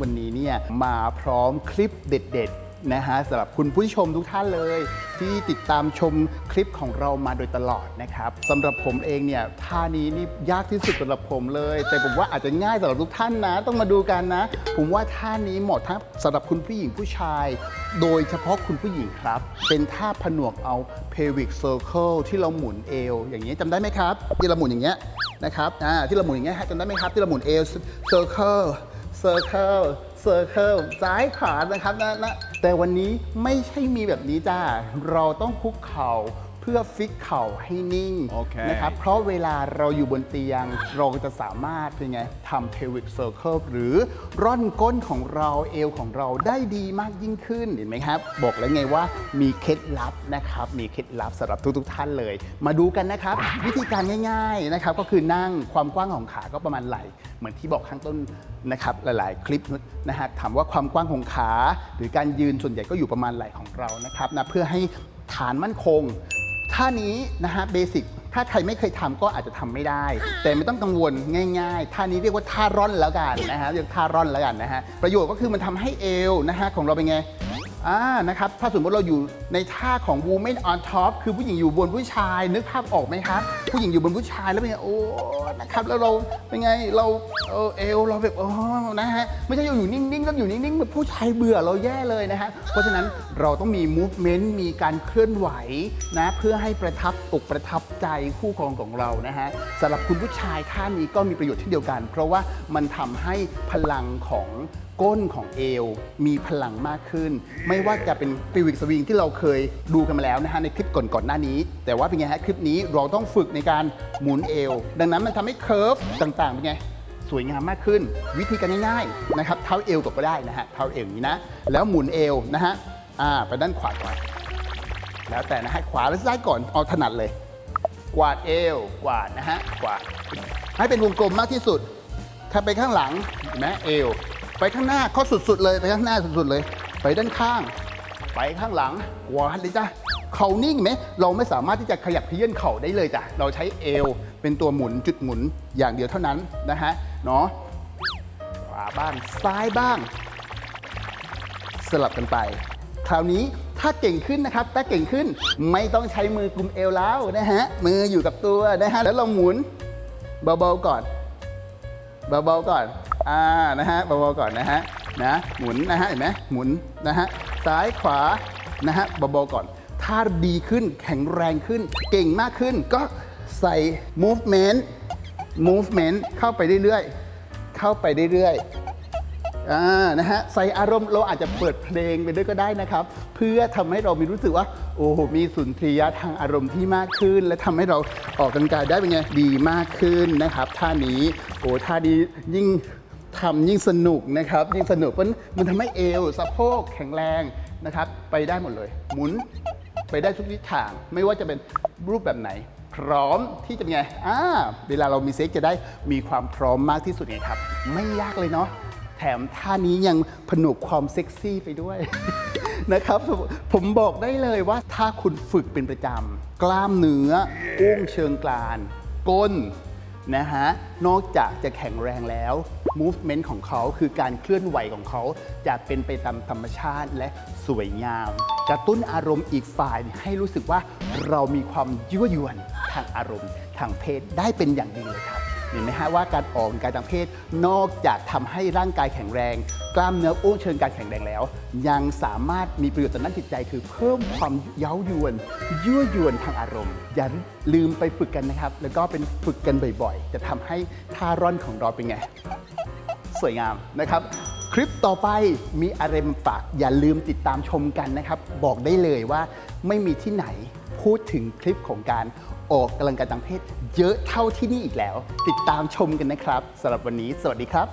วันนี้เนี่ยมาพร้อมคลิปเด็ดๆนะฮะสำหรับคุณผู้ชมทุกท่านเลย ที่ติดตามชมคลิปของเรามาโดยตลอดนะครับสำหรับผมเองเนี่ยท่านี้นี่ยากที่สุดสำหรับผมเลย แต่ผมว่าอาจจะง่ายสำหรับทุกท่านนะ ต้องมาดูกันนะ ผมว่าท่านี้เหมาะทั้งสำหรับคุณผู้หญิงผู้ชาย โดยเฉพาะคุณผู้หญิงครับ เป็นท่าผนวกเอา pelvic circle ที่เราหมุนเอว อย่างนี้ยจำได้ไหมครับที่เราหมุนอย่างเงี้ยนะครับอ่าที่เราหมุนอย่างเงี้ยจำได้ไหมครับที่เราหมุนเอว circle circle circle ซ้ายขวานะครับนะนะแต่วันนี้ไม่ใช่มีแบบนี้จ้า เราต้องคุกเข่า พื่อฟิกเข่าให้นิ่งโอเค นะครับเพราะเวลาเราอยู่บนเตียง เราก็จะสามารถเป็นไงทำ pelvic circle หรือร่อนก้นของเราเอวของเราได้ดีมากยิ่งขึ้นเห็นไหมครับ บอกแล้วไงว่ามีเคล็ดลับนะครับ มีเคล็ดลับสำหรับทุกๆท่านเลย มาดูกันนะครับ วิธีการง่ายๆนะครับก็คือนั่งความกว้างของขาก็ประมาณไหล่ เหมือนที่บอกข้างต้นนะครับหลายๆ คลิปนะฮะถามว่าความกว้างของขา หรือการยืนส่วนใหญ่ก็อยู่ประมาณไหล่ของเรานะครับนะเพื่อให้ฐานมั่นคง ท่านี้นะฮะเบสิกถ้าใครไม่เคยทำก็อาจจะทำไม่ได้ แต่ไม่ต้องกังวลง่ายๆท่านี้เรียกว่าท่าร่อนแล้วกันนะฮะเรียกท่าร่อนแล้วกันนะฮะประโยชน์ก็คือมันทำให้เอวนะฮะของเราเป็นไง อ่านะครับ ถ้าสมมติเราอยู่ในท่าของ woman on top คือผู้หญิงอยู่บนผู้ชาย นึกภาพออกไหมครับ ผู้หญิงอยู่บนผู้ชายแล้วเป็นไง โอ้นะครับ แล้วเราเป็นไง เราเออเอวเราแบบโอ้นะฮะ ไม่ใช่อยู่นิ่งๆต้องอยู่นิ่งๆแบบผู้ชายเบื่อเราแย่เลยนะฮะ เพราะฉะนั้นเราต้องมี movement มีการเคลื่อนไหวนะ เพื่อให้ประทับอกประทับใจคู่ครองของเรานะฮะสำหรับคุณผู้ชายท่านี้ก็มีประโยชน์เช่นเดียวกัน เพราะว่ามันทำให้พลังของ ก้นของเอวมีพลังมากขึ้น ไม่ว่าจะเป็นปิวิกสวิงที่เราเคยดูกันมาแล้วนะฮะในคลิปก่อนๆหน้านี้ แต่ว่าเป็นไงฮะคลิปนี้เราต้องฝึกในการหมุนเอว ดังนั้นมันทำให้เคิร์ฟต่างๆเป็นไงสวยงามมากขึ้น วิธีการง่ายๆนะครับเท้าเอวก่อนก็ได้นะฮะเท้าเอวอย่างนี้นะ แล้วหมุนเอวนะฮะอ่าไปด้านขวาก่อนแล้วแต่นะฮะขวาหรือซ้ายก่อนเอาถนัดเลย กวาดเอวกวาดนะฮะกวาดให้เป็นวงกลมมากที่สุด ถ้าไปข้างหลังเห็นไหมเอว ไปข้างหน้าเข้าสุดๆเลยไปข้างหน้าสุดๆเลย ไปด้านข้าง ไปข้างหลังกวาดเลยจ้ะเข่านิ่งไหมเราไม่สามารถที่จะขยับเขยื่นเข่าได้เลยจ้ะเราใช้เอวเป็นตัวหมุนจุดหมุนอย่างเดียวเท่านั้นนะฮะเนาะขวาบ้างซ้ายบ้าง สลับกันไป คราวนี้ถ้าเก่งขึ้นนะครับถ้าเก่งขึ้นไม่ต้องใช้มือกลุมเอวแล้วนะฮะมืออยู่กับตัวนะฮะแล้วเราหมุนเบาๆก่อนเบาๆก่อน อ่านะฮะเบาๆก่อนนะฮะนะหมุนนะฮะเห็นไหมหมุนนะฮะซ้ายขวานะฮะเบาๆก่อน ถ้าดีขึ้นแข็งแรงขึ้น เก่งมากขึ้นก็ใส่ movement movement เข้าไปเรื่อยๆ เข้าไปเรื่อยๆอ่านะฮะใส่อารมณ์เราอาจจะเปิดเพลงไปด้วยก็ได้นะครับ เพื่อทำให้เรามีรู้สึกว่า โอ้โหมีสุนทรียะทางอารมณ์ที่มากขึ้น และทำให้เราออกกำลังกายได้เป็นไงดีมากขึ้นนะครับท่านี้โอ้ท่านี้ยิ่ง ทำยิ่งสนุกนะครับ ยิ่งสนุกเพราะมันทำให้เอวสะโพกแข็งแรงนะครับ ไปได้หมดเลย หมุนไปได้ทุกทิศทาง ไม่ว่าจะเป็นรูปแบบไหน พร้อมที่จะเป็นไงอ่าเวลาเรามีเซ็กจะได้มีความพร้อมมากที่สุดไงครับ ไม่ยากเลยเนาะแถมท่านี้ยังผนวกความเซ็กซี่ไปด้วย นะครับ ผมบอกได้เลยว่าถ้าคุณฝึกเป็นประจำกล้ามเนื้ออุ้งเชิงกรานก้น นะฮะ นอกจากจะแข็งแรงแล้ว movement ของเขาคือการเคลื่อนไหวของเขาจะเป็นไปตามธรรมชาติและสวยงาม กระตุ้นอารมณ์อีกฝ่ายให้รู้สึกว่าเรามีความยั่วยวนทางอารมณ์ทางเพศได้เป็นอย่างดีเลยครับ เห็นไหมฮะว่าการออกกำลังกายทางเพศ นอกจากทำให้ร่างกายแข็งแรง กล้ามเนื้ออุ้งเชิงการแข็งแรงแล้ว ยังสามารถมีประโยชน์ต่อด้านจิตใจ คือเพิ่มความเย้ายวนยั่วยวนทางอารมณ์ อย่าลืมไปฝึกกันนะครับ แล้วก็เป็นฝึกกันบ่อยๆ จะทำให้ท่าร่อนของเราเป็นไง สวยงามนะครับ คลิปต่อไปมีอะไรมาฝากอย่าลืมติดตามชมกันนะครับ บอกได้เลยว่าไม่มีที่ไหนพูดถึงคลิปของการ ออกกำลังกายทางเพศเยอะเท่าที่นี่อีกแล้ว ติดตามชมกันนะครับสำหรับวันนี้ สวัสดีครับ